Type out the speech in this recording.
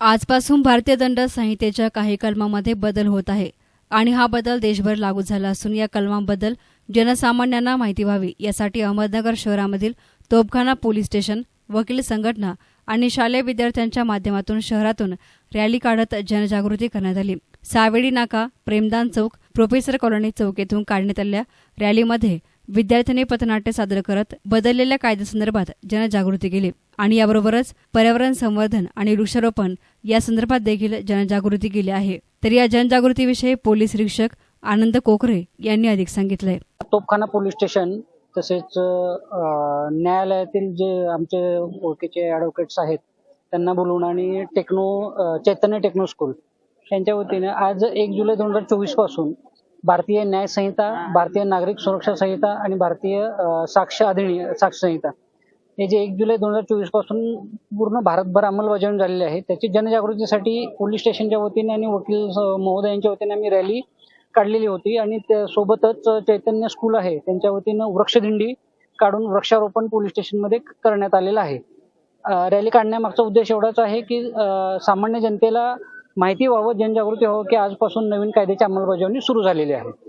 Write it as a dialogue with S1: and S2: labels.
S1: आजपासून भारतीय दंड संहितेच्या काही कलमामध्ये बदल होत आहे. आणि हा बदल देशभर लागू झाला असून या कलमांबद्दल जनसामान्यांना माहिती व्हावी यासाठी अहमदनगर शहरामधील तोपखाना पोलीस स्टेशन वकील संघटना आणि शालेय विद्यार्थ्यांच्या माध्यमातून शहरातून रॅली काढत जनजागृती करण्यात आली. सावेडी नाका प्रेमदान चौक प्रोफेसर कॉलनी चौक येथून काढण्यात आलेल्या रॅलीमध्ये विद्यार्थ्यांनी पथनाट्य सादर करत बदललेल्या कायद्यासंदर्भात जनजागृती केली. आणि याबरोबरच पर्यावरण संवर्धन आणि वृक्षारोपण या संदर्भात देखील जनजागृती केली आहे. तर या जनजागृतीविषयी पोलीस निरीक्षक आनंद कोकरे यांनी अधिक सांगितलंय.
S2: तोपखाना पोलीस स्टेशन तसेच न्यायालयातील जे आमचे ओळखीचे ॲडव्होकेट्स आहेत त्यांना बोलवून आणि टेक्नो चैतन्य टेक्नो स्कूल यांच्या वतीने आज एक जुलै दोन हजार चोवीसपासून भारतीय न्यायसंहिता भारतीय नागरिक सुरक्षा संहिता आणि भारतीय साक्ष अधिनियम साक्ष संहिता हे जे एक जुलै दोन हजार चोवीसपासून पूर्ण भारतभर अंमलबजावणी झालेली आहे. त्याची जनजागृतीसाठी पोलीस स्टेशनच्या वतीने आणि वकील महोदयांच्या वतीने आम्ही रॅली काढलेली होती आणि त्या सोबतच चैतन्य स्कूल आहे. त्यांच्या वतीनं वृक्षदिंडी काढून वृक्षारोपण पोलीस स्टेशनमध्ये करण्यात आलेलं आहे. रॅली काढण्यामागचा उद्देश एवढाच आहे की सामान्य जनतेला माहिती व्हावं जनजागृती व्हावं की आजपासून नवीन कायद्याची अंमलबजावणी सुरू झालेली आहे.